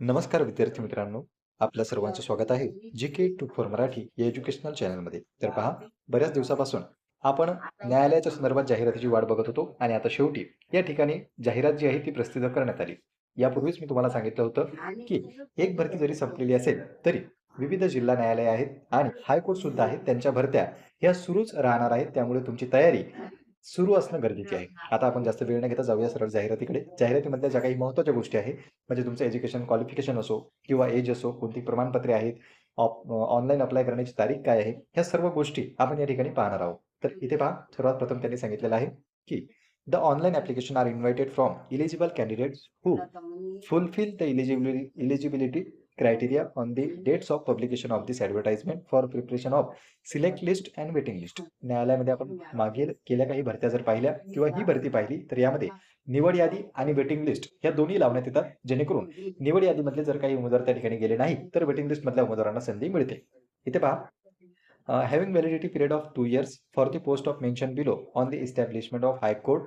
नमस्कार विद्यार्थी मित्रांनो. आपल्या सर्वांचं स्वागत आहे G K two for Marathi या एज्युकेशनल चॅनलमध्ये तर पहा बऱ्याच दिवसापासून आपण न्यायालयाच्या संदर्भात जाहिरातीची वाट बघत होतो आणि आता शेवटी या ठिकाणी जाहिरात जी आहे ती प्रसिद्ध करण्यात आली. यापूर्वीच मी तुम्हाला सांगितलं होतं की एक भरती जरी संपलेली असेल तरी विविध जिल्हा न्यायालय आहेत आणि हायकोर्ट सुद्धा आहेत त्यांच्या भरत्या ह्या सुरूच राहणार आहेत. त्यामुळे तुमची तयारी सुरू असणं गरजेचे आहे. आता आपण जास्त वेळ न घेता जाऊया सरळ जाहिरातीकडे. जाहिरातीमधल्या ज्या काही महत्त्वाच्या गोष्टी आहे म्हणजे तुमचं एज्युकेशन क्वालिफिकेशन असो किंवा एज असो कोणती प्रमाणपत्रे आहेत ऑनलाईन अप्लाय करण्याची तारीख काय आहे ह्या सर्व गोष्टी आपण या ठिकाणी पाहणार आहोत. तर इथे पहा सर्वात प्रथम त्यांनी सांगितलेलं आहे की the online application are invited from eligible candidates who fulfill the eligibility, eligibility criteria on the dates of publication of this advertisement for preparation of select list and waiting list. न्यायालयामध्ये आपण मागील केल्या काही भरत्या जर पाहिल्या किंवा ही भरती पाहिली तर यामध्ये निवड यादी आणि वेटिंग लिस्ट या दोन्ही लावण्यात येतात जेणेकरून निवड यादीमधले जर काही उमेदवार त्या ठिकाणी गेले नाही तर वेटिंग लिस्ट मधल्या उमेदवारांना संधी मिळते. इथे पहा. Having validity period of two years for the post of mention below on the establishment of high court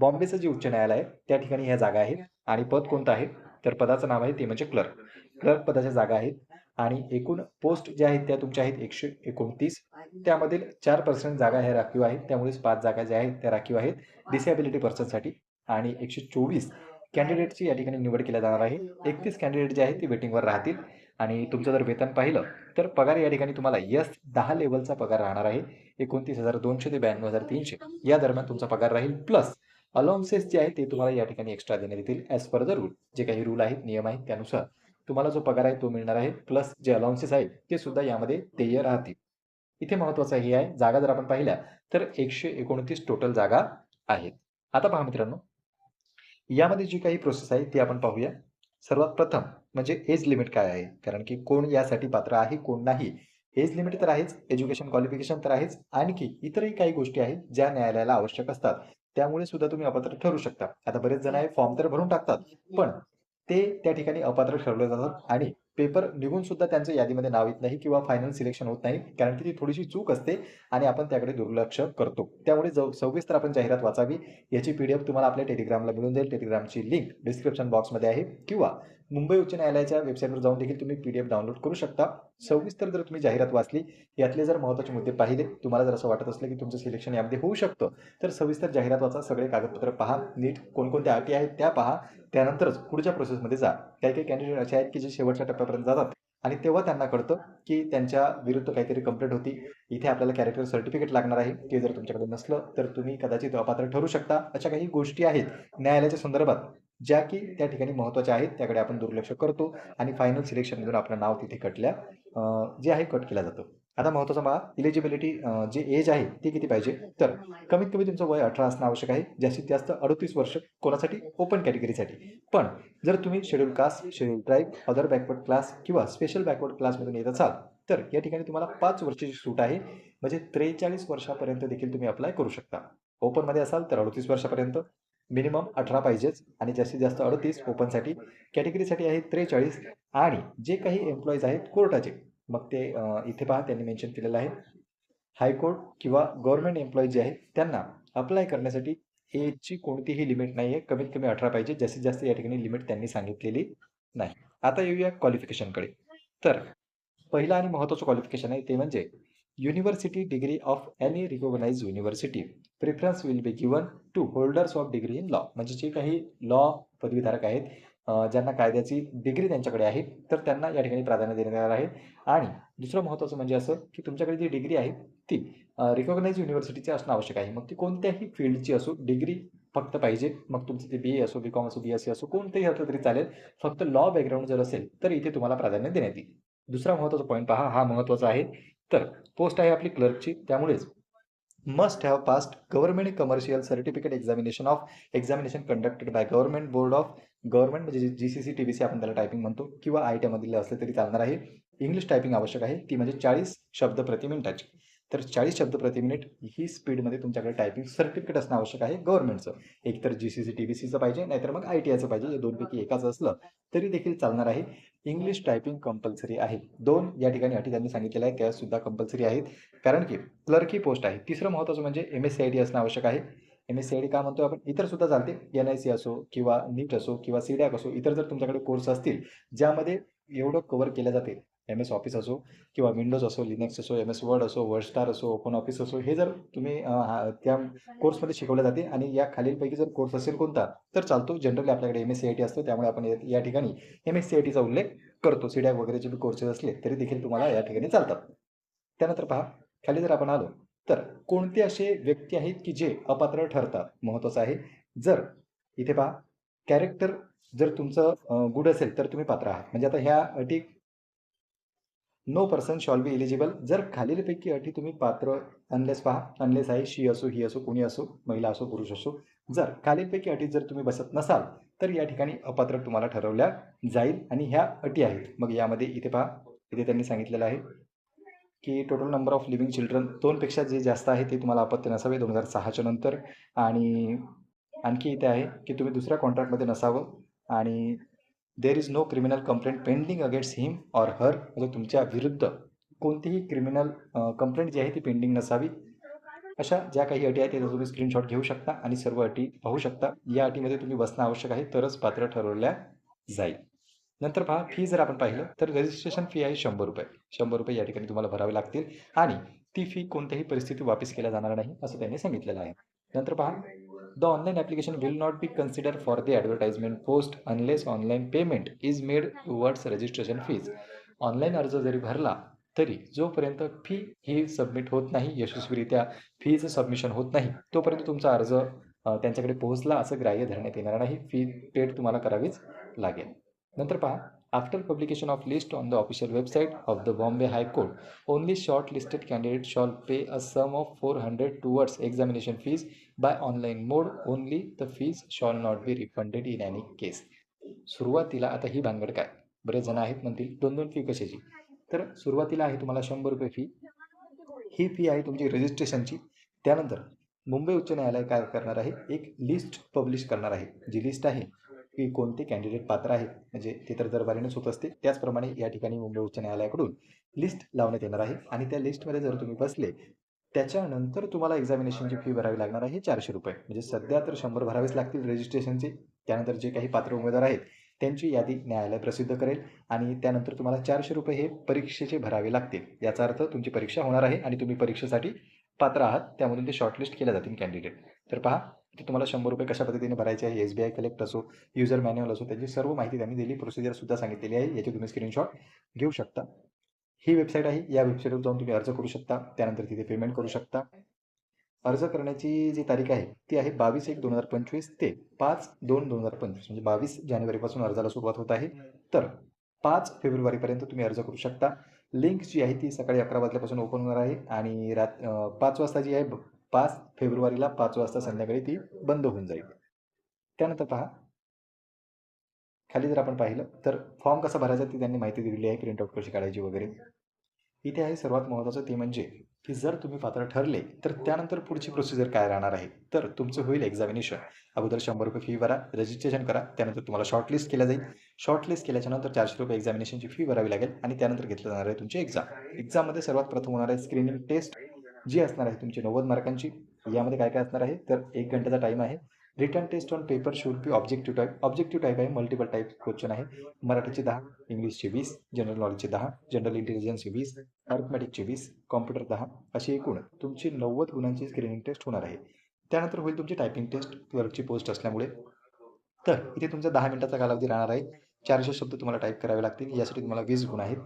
बॉम्बेचं जे उच्च न्यायालय आहे त्या ठिकाणी ह्या जागा आहेत आणि पद कोणतं आहे? तर पदाचं नाव आहे ते म्हणजे क्लर्क क्लर्क पदाच्या जागा आहेत आणि एकूण पोस्ट ज्या आहेत त्या तुमच्या आहेत एकशे एकोणतीस. त्यामधील चार पर्सेंट जागा ह्या राखीव आहेत. त्यामुळेच पाच जागा ज्या आहेत त्या राखीव आहेत. डिसेबिलिटी पर्सनसाठी आणि एकशे चोवीस कॅन्डिडेटची या ठिकाणी निवड केल्या जाणार आहे. एकतीस कॅन्डिडेट जे आहेत ते वेटिंगवर राहतील. आणि तुमचं जर वेतन पाहिलं तर पगार या ठिकाणी तुम्हाला यस दहा लेवलचा पगार राहणार आहे. एकोणतीस हजार दोनशे ते ब्याण्णव हजार तीनशे. या दरम्यान तुमचा पगार राहील प्लस अलाउन्सेस जे आहेत ते तुम्हाला या ठिकाणी एक्स्ट्रा देण्यात येतील ॲज पर द रूल जे काही रूल आहेत नियम आहेत त्यानुसार तुम्हाला जो पगार आहे तो मिळणार आहे प्लस जे अलाउन्सेस आहेत ते सुद्धा यामध्ये देय राहतील. इथे महत्वाचं हे आहे जागा जर आपण पाहिल्या तर एकशे एकोणतीस टोटल जागा आहेत. आता पहा मित्रांनो यामध्ये जी काही प्रोसेस आहे ती आपण पाहूया. सर्वात प्रथम म्हणजे एज लिमिट काय आहे? कारण की कोण यासाठी पात्र आहे कोण नाही. एज लिमिट तर आहेच एज्युकेशन क्वालिफिकेशन तर आहेच आणखी इतरही काही गोष्टी आहेत ज्या न्यायालयाला आवश्यक असतात. त्यामुळे सुद्धा तुम्ही अपात्र ठरू शकता. आता बरेच जण आहे फॉर्म तर भरून टाकतात पण ते त्या ठिकाणी अपात्र ठरवले जातात आणि पेपर निघून सुद्धा त्यांचं यादीमध्ये नाव येत नाही किंवा फायनल सिलेक्शन होत नाही कारण की ती थोडीशी चूक असते आणि आपण त्याकडे दुर्लक्ष करतो. त्यामुळे जव सविस्तर आपण जाहिरात वाचावी याची पी डी एफ तुम्हाला आपल्या टेलिग्रामला मिळून जाईल. टेलिग्रामची लिंक डिस्क्रिप्शन बॉक्समध्ये आहे किंवा मुंबई उच्च न्यायालयाच्या वेबसाईटवर जाऊन देखील तुम्ही पी डी एफ डाउनलोड करू शकता. सविस्तर जर तुम्ही जाहिरात वाचली यातले जर महत्त्वाचे मुद्दे पाहिले तुम्हाला जर असं वाटत असलं की तुमचं सिलेक्शन यामध्ये होऊ शकतं तर सविस्तर जाहिरात वाचा सगळे कागदपत्र पहा नीट कोणकोणत्या अटी आहेत त्या पहा त्यानंतरच पुढच्या प्रोसेसमध्ये जा. काही काही कॅन्डिडेट असे आहेत की जे शेवटच्या टप्प्यापर्यंत जातात. आणि तेव्हा त्यांना कळतं की त्यांच्या विरुद्ध काहीतरी कंप्लेंट होती. इथे आपल्याला कॅरेक्टर सर्टिफिकेट लागणार आहे. ते जर तुमच्याकडे नसलं तर तुम्ही कदाचित अपात्र ठरू शकता. अशा काही गोष्टी आहेत. न्यायालयाच्या संदर्भात ज्या की त्या ठिकाणी महत्त्वाच्या आहेत त्याकडे आपण दुर्लक्ष करतो आणि फायनल सिलेक्शनमधून आपलं नाव तिथे कटल्या जे आहे कट केलं जातं. आता महत्त्वाचं मला इलिजिबिलिटी जे एज आहे ते किती पाहिजे? तर कमीत कमी तुमचं वय अठरा असणं आवश्यक आहे जास्तीत जास्त अडतीस वर्ष कोणासाठी? ओपन कॅटेगरीसाठी पण जर तुम्ही schedule caste schedule tribe other backward class किंवा स्पेशल बॅकवर्ड क्लासमधून येत असाल तर या ठिकाणी तुम्हाला पाच वर्षाची सूट आहे म्हणजे त्रेचाळीस वर्षापर्यंत देखील तुम्ही अप्लाय करू शकता. ओपनमध्ये असाल तर अडतीस वर्षापर्यंत मिनिमम अठरा पाहिजेच आणि जास्तीत जास्त अडतीस ओपनसाठी. कॅटेगरीसाठी आहे त्रेचाळीस आणि जे काही एम्प्लॉईज आहेत कोर्टाचे मग ते इथे पहा त्यांनी मेन्शन केलेलं आहे. हायकोर्ट किंवा गव्हर्नमेंट एम्प्लॉईज जे आहेत त्यांना अप्लाय करण्यासाठी एजची कोणतीही लिमिट नाही आहे कमीत कमी अठरा पाहिजे. जास्तीत जास्त या ठिकाणी लिमिट त्यांनी सांगितलेली नाही. आता येऊया क्वालिफिकेशनकडे तर पहिलं आणि महत्त्वाचं क्वालिफिकेशन आहे ते म्हणजे University degree of any recognized university. Preference will be given to holders of degree in law म्हणजे जे काही लॉ पदवीधारक आहेत ज्यांना कायद्याची डिग्री त्यांच्याकडे आहे तर त्यांना या ठिकाणी प्राधान्य देण्यात येणार आहे. आणि दुसरं महत्त्वाचं म्हणजे असं की तुमच्याकडे जी डिग्री आहे ती रिकॉग्नाइज युनिव्हर्सिटीची असणं आवश्यक आहे. मग ती कोणत्याही फील्डची असो डिग्री फक्त पाहिजे. मग तुमचं ते बी ए असो बी कॉम असो बी एस सी असो कोणतेही असलं तरी चालेल. फक्त लॉ बॅकग्राऊंड जर असेल तर इथे तुम्हाला प्राधान्य देण्यात येईल. दुसरा महत्त्वाचा पॉईंट पहा हा महत्त्वाचा आहे. तर पोस्ट आहे आपली क्लर्कची त्यामुळेच. Must have passed government commercial certificate examination of examination conducted by government board of government म्हणजे G C C T B C आपण त्याला टायपिंग म्हणतो किंवा आय टीमधले असले तरी चालणार आहे. इंग्लिश टायपिंग आवश्यक आहे ती म्हणजे चाळीस शब्द प्रति मिनिटाची. तर चाळीस शब्द प्रति मिनिट ही स्पीडमध्ये तुमच्याकडे टायपिंग सर्टिफिकेट असणं आवश्यक आहे गव्हर्नमेंटचं एक तर G C C T B सीचं पाहिजे नाहीतर मग आय टी आयचं पाहिजे दोनपैकी एकाच असलं तरी देखील चालणार आहे. इंग्लिश टायपिंग कंपल्सरी आहे. दोन या ठिकाणी अटी त्यांनी सांगितलेल्या आहेत त्या सुद्धा कंपल्सरी आहेत. कारण की क्लर्की पोस्ट आहे. तिसरं महत्त्वाचं म्हणजे M S C I D असणं आवश्यक आहे. M S C I D का म्हणतो आपण? इतर सुद्धा चालते एन आय सी असो किंवा नीट असो किंवा सी डॅक असो इतर जर तुमच्याकडे कोर्स असतील ज्यामध्ये एवढं कव्हर केलं जाते एम एस ऑफिस असो किंवा विंडोज असो लिनेक्स असो एम एस वर्ड असो वर्डस्टार असो ओपन ऑफिस असो हे जर तुम्ही हा- त्या कोर्समध्ये शिकवले जाते आणि या खालीलपैकी जर कोर्स असेल कोणता तर चालतो. जनरली आपल्याकडे M S C I T असतो. त्यामुळे आपण या- या ठिकाणी एम एस सी आय टीचा उल्लेख करतो. सीडॅक वगैरेचे बी कोर्सेस असले तरी देखील तुम्हाला या ठिकाणी चालतात. त्यानंतर पहा खाली जर आपण आलो तर कोणते असे व्यक्ती आहेत की जे अपात्र ठरतात? महत्त्वाचं आहे. जर इथे पहा कॅरेक्टर जर तुमचं गुड असेल तर तुम्ही पात्र आहात. म्हणजे आता ह्या अटी no person shall be eligible जर खालीलपैकी अटी तुम्ही पात्र अनलेस पहा. अनलेस आहे शी असो ही असो कोणी असो महिला असो पुरुष असो. जर खालीलपैकी अटी जर तुम्ही बसत नसाल तर या ठिकाणी अपात्र तुम्हाला ठरवल्या जाईल. आणि ह्या अटी आहेत. मग यामध्ये इथे पहा. इथे त्यांनी सांगितलेलं आहे की total number of living children दोनपेक्षा जे जास्त आहे ते तुम्हाला अपत्य नसावे दोन हजार सहाच्या नंतर. आणि आणखी इथे आहे की तुम्ही दुसऱ्या कॉन्ट्रॅक्टमध्ये नसावं आणि there is no criminal complaint pending against him or her म्हणजे तुमच्या विरुद्ध कोणतीही क्रिमिनल कंप्लेंट जी आहे ती पेंडिंग नसावी. अशा ज्या काही अटी आहेत त्याचा तुम्ही स्क्रीनशॉट घेऊ शकता आणि सर्व अटी पाहू शकता. या अटीमध्ये तुम्ही बसणं आवश्यक आहे तरच पात्र ठरवल्या जाईल. नंतर पहा फी जर आपण पाहिलं तर रजिस्ट्रेशन फी आहे शंभर रुपये. शंभर रुपये या ठिकाणी तुम्हाला भरावे लागतील आणि ती फी कोणत्याही परिस्थितीत वापस केल्या जाणार नाही असं त्यांनी सांगितलेलं आहे. नंतर पहा the online application will not be consider for the advertisement post unless online payment is made towards registration fees online अर्ज जरी भरला तरी जोपर्यंत फी ही सबमिट होत नाही यशस्वीरित्या फीचं सबमिशन होत नाही तोपर्यंत तुमचा अर्ज त्यांच्याकडे पोहोचला असं ग्राह्य धरण्यात येणार नाही. फी पेड तुम्हाला करावीच लागेल. नंतर पहा. After publication of list on the official website of the Bombay high court Court, shortlisted candidates shall pay a sum of four hundred examination examination fees by online mode the the fees shall not be refunded any case. Case सुरुवातीला आता ही भानगड काय? बरेच जण आहेत म्हणतील दोन दोन फी कशाची? तर सुरुवातीला आहे तुम्हाला शंभर रुपये फी ही फी आहे तुमची रजिस्ट्रेशनची त्यानंतर मुंबई उच्च न्यायालय काय करणार आहे? एक लिस्ट पब्लिश करणार आहे. जी लिस्ट आहे की कोणते कॅन्डिडेट पात्र आहेत? म्हणजे ते तर दरबारीनेच होत असते त्याचप्रमाणे या ठिकाणी मुंबई उच्च न्यायालयाकडून लिस्ट लावण्यात येणार आहे. आणि त्या लिस्टमध्ये जर तुम्ही बसले त्याच्यानंतर तुम्हाला एक्झामिनेशनची फी भरावी लागणार आहे चारशे रुपये. म्हणजे सध्या तर शंभर भरावेच लागतील रजिस्ट्रेशनचे त्यानंतर जे काही पात्र उमेदवार आहेत त्यांची यादी न्यायालय प्रसिद्ध करेल. आणि त्यानंतर तुम्हाला चारशे रुपये हे परीक्षेचे भरावे लागतील. याचा अर्थ तुमची परीक्षा होणार आहे आणि तुम्ही परीक्षेसाठी पात्र आहात. त्यामधून ते शॉर्टलिस्ट केल्या जातील कॅन्डिडेट तर पहा की तुम्हाला शंभर रुपये कशा पद्धतीने भरायचे आहे एस बी आय कलेक्ट असो युजर मॅन्युअल असो त्याची सर्व माहिती त्यांनी दिली प्रोसिजरसुद्धा सांगितलेली आहे याची तुम्ही स्क्रीनशॉट घेऊ शकता. ही वेबसाईट आहे या वेबसाईटवर जाऊन तुम्ही अर्ज करू शकता त्यानंतर तिथे पेमेंट करू शकता. अर्ज करण्याची जी तारीख आहे ती आहे बावीस एक दोन हजार पंचवीस ते पाच दोन दोन हजार पंचवीस म्हणजे बावीस जानेवारीपासून अर्जाला सुरुवात होत आहे. तर पाच फेब्रुवारीपर्यंत तुम्ही अर्ज करू शकता. लिंक जी आहे ती सकाळी अकरा वाजल्यापासून ओपन होणार आहे आणि रात पाच वाजता जी आहे पाच फेब्रुवारीला पाच वाजता संध्याकाळी ती बंद होऊन जाईल. त्यानंतर पहा. खाली जर आपण पाहिलं तर फॉर्म कसा भरायचा ती त्यांनी माहिती दिलेली आहे प्रिंटआउट कशी काढायची वगैरे. इथे आहे सर्वात महत्त्वाचं ते म्हणजे की जर तुम्ही पात्र ठरले तर त्यानंतर पुढची प्रोसिजर काय राहणार आहे? तर तुमचं होईल एक्झामिनेशन अगोदर शंभर रुपये फी भरा रजिस्ट्रेशन करा त्यानंतर तुम्हाला शॉर्टलिस्ट केलं जाईल. शॉर्टलिस्ट केल्याच्यानंतर चारशे रुपये एक्झामिनेशनची फी भरावी लागेल आणि त्यानंतर घेतलं जाणार आहे तुमची एक्झाम एक्झाममध्ये सर्वात प्रथम होणार आहे स्क्रीनिंग टेस्ट जी असणार आहे तुमची नव्वद मार्कांची यामध्ये काय काय असणार आहे? तर एक घंट्याचा टाईम आहे. Written test on paper should be objective type objective type आहे मल्टिपल टाईप क्वेश्चन आहे. मराठीचे दहा इंग्लिशचे वीस जनरल नॉलेजचे दहा जनरल इंटेलिजन्सचे वीस अर्थमॅटिकचे वीस कॉम्प्युटर दहा अशी एकूण तुमची नव्वद गुणांची स्क्रीनिंग टेस्ट होणार आहे. त्यानंतर होईल तुमची टायपिंग टेस्ट क्लर्कची पोस्ट असल्यामुळे. तर इथे तुमचा दहा मिनिटाचा कालावधी राहणार आहे. चारशे शब्द तुम्हाला टाईप करावे लागतील यासाठी तुम्हाला वीस गुण आहेत.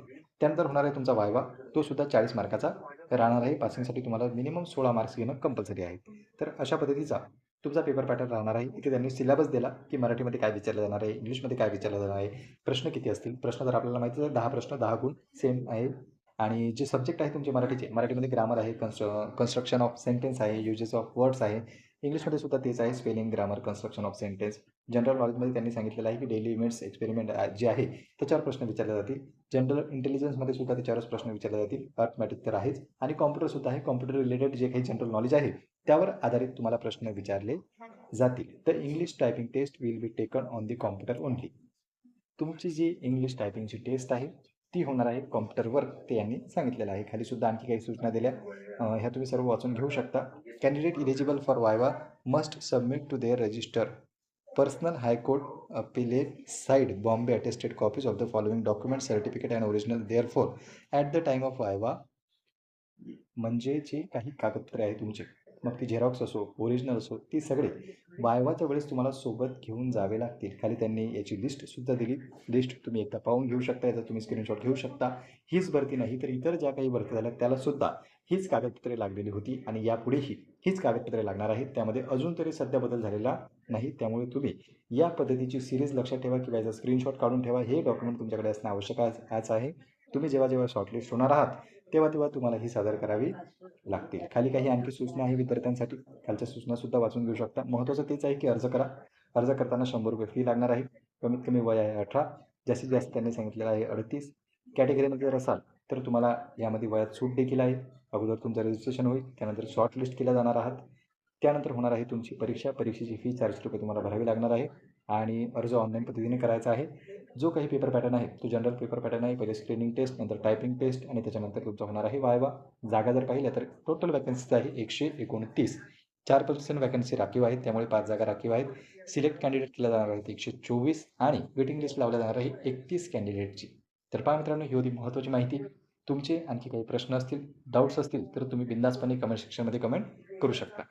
त्यानंतर होणार आहे तुमचा वायवा. तो सुद्धा चाळीस मार्काचा. राहणार आहे पासिंगसाठी तुम्हाला मिनिमम सोळा मार्क्स घेणं कंपल्सरी आहे. तर अशा पद्धतीचा तुमचा पेपर पॅटर्न राहणार आहे. इथे त्यांनी सिलेबस दिला की मराठीमध्ये काय विचारलं जाणार आहे इंग्लिशमध्ये काय विचारलं जाणार आहे प्रश्न किती असतील? प्रश्न जर आपल्याला माहिती तर दहा प्रश्न दहा गुण सेम आहे. आणि जे सब्जेक्ट आहे तुमचे मराठीचे मराठीमध्ये ग्रामर आहे कन्स्ट्र कन्स्ट्रक्शन ऑफ सेंटेन्स आहे युजेस ऑफ वर्ड्स आहे. इंग्लिशमध्ये सुद्धा तेच आहे spelling grammar construction of sentence general नॉलेजमध्ये त्यांनी सांगितलेलं आहे की डेली इव्हेंट्स एक्सपेरिमेंट जे आहे त्याच्यावर प्रश्न विचारले जातील. जनरल इंटेलिजन्समध्ये सुद्धा त्याच्यावरच प्रश्न विचारले जातील. अर्थमॅटिक तर आहेच. आणि कॉम्प्युटर सुद्धा आहे. कॉम्प्युटर रिलेटेड जे काही जनरल नॉलेज आहे त्यावर आधारित तुम्हाला प्रश्न विचारले जातील. तर English typing test will be taken on the computer only तुमची जी इंग्लिश टायपिंगची टेस्ट आहे ती होणार आहे कॉम्प्युटरवर ते यांनी सांगितलेलं आहे. खाली सुद्धा आणखी काही सूचना दिल्या. ह्या तुम्ही सर्व वाचून घेऊ शकता. Candidate eligible for viva must submit to their registrar personal high court appellate side Bombay attested copies of the following document certificate and original thereof at the time of viva म्हणजे जे काही कागदपत्रे आहे तुमचे. मग ती झेरॉक्स असो original असो ती सगळे वायवाच्या वेळेस तुम्हाला सोबत घेऊन जावे लागतील. खाली त्यांनी याची लिस्टसुद्धा दिली. लिस्ट तुम्ही एकदा पाहून घेऊ शकता याचा तुम्ही स्क्रीनशॉट घेऊ शकता. हीच भरती नाही तर इतर ज्या काही भरती झाल्या त्यालासुद्धा हीच कागदपत्रे लागलेली होती आणि यापुढेही हीच कागदपत्रे लागणार आहेत. त्यामध्ये अजून तरी सध्या बदल झालेला नाही. त्यामुळे तुम्ही या पद्धतीची सिरीज लक्षात ठेवा किंवा याचा स्क्रीनशॉट काढून ठेवा. हे डॉक्युमेंट तुमच्याकडे असणं आवश्यक आज आहे. तुम्ही जेव्हा जेव्हा शॉर्टलिस्ट होणार आहात तेव्हा तेव्हा तुम्हाला ही सादर करावी लागतील. खाली काही आणखी सूचना आहे विद्यार्थ्यांसाठी. खालच्या सूचनासुद्धा वाचून घेऊ शकता. महत्त्वाचं तेच आहे की अर्ज करा. अर्ज करताना शंभर रुपये फी लागणार आहे. कमीत कमी वय आहे अठरा. जास्तीत जास्त त्यांनी सांगितलेलं आहे अडतीस. कॅटेगरीमध्ये जर असाल तर तुम्हाला यामध्ये वयात सूट देखील आहे. अगोदर तुमचं रजिस्ट्रेशन होईल त्यानंतर शॉर्टलिस्ट केल्या जाणार आहात. त्यानंतर होणार आहे तुमची परीक्षा. परीक्षेची फी चारशे रुपये तुम्हाला भरावी लागणार आहे. आणि अर्ज ऑनलाईन पद्धतीने करायचा आहे. जो काही पेपर पॅटर्न आहे तो जनरल पेपर पॅटर्न आहे. पहिले स्क्रीनिंग टेस्ट नंतर टायपिंग टेस्ट आणि त्याच्यानंतर तुमचा होणार आहे वायवा. जागा जर पाहिल्या तर टोटल वॅकन्सीज आहे एकशे एकोणतीस. चार पर्सेंट वॅकन्सी राखीव आहेत. त्यामुळे पाच जागा राखीव आहेत. सिलेक्ट कॅन्डिडेट केल्या जाणार आहेत एकशे चोवीस. आणि वेटिंग लिस्ट लावल्या जाणार आहे एकतीस कॅन्डिडेटची तर पहा मित्रांनो ही होती महत्त्वाची माहिती. तुमचे आणखी काही प्रश्न असतील डाऊट्स असतील तर तुम्ही बिंदासपणे कमेंट सेक्शनमध्ये कमेंट करू शकता.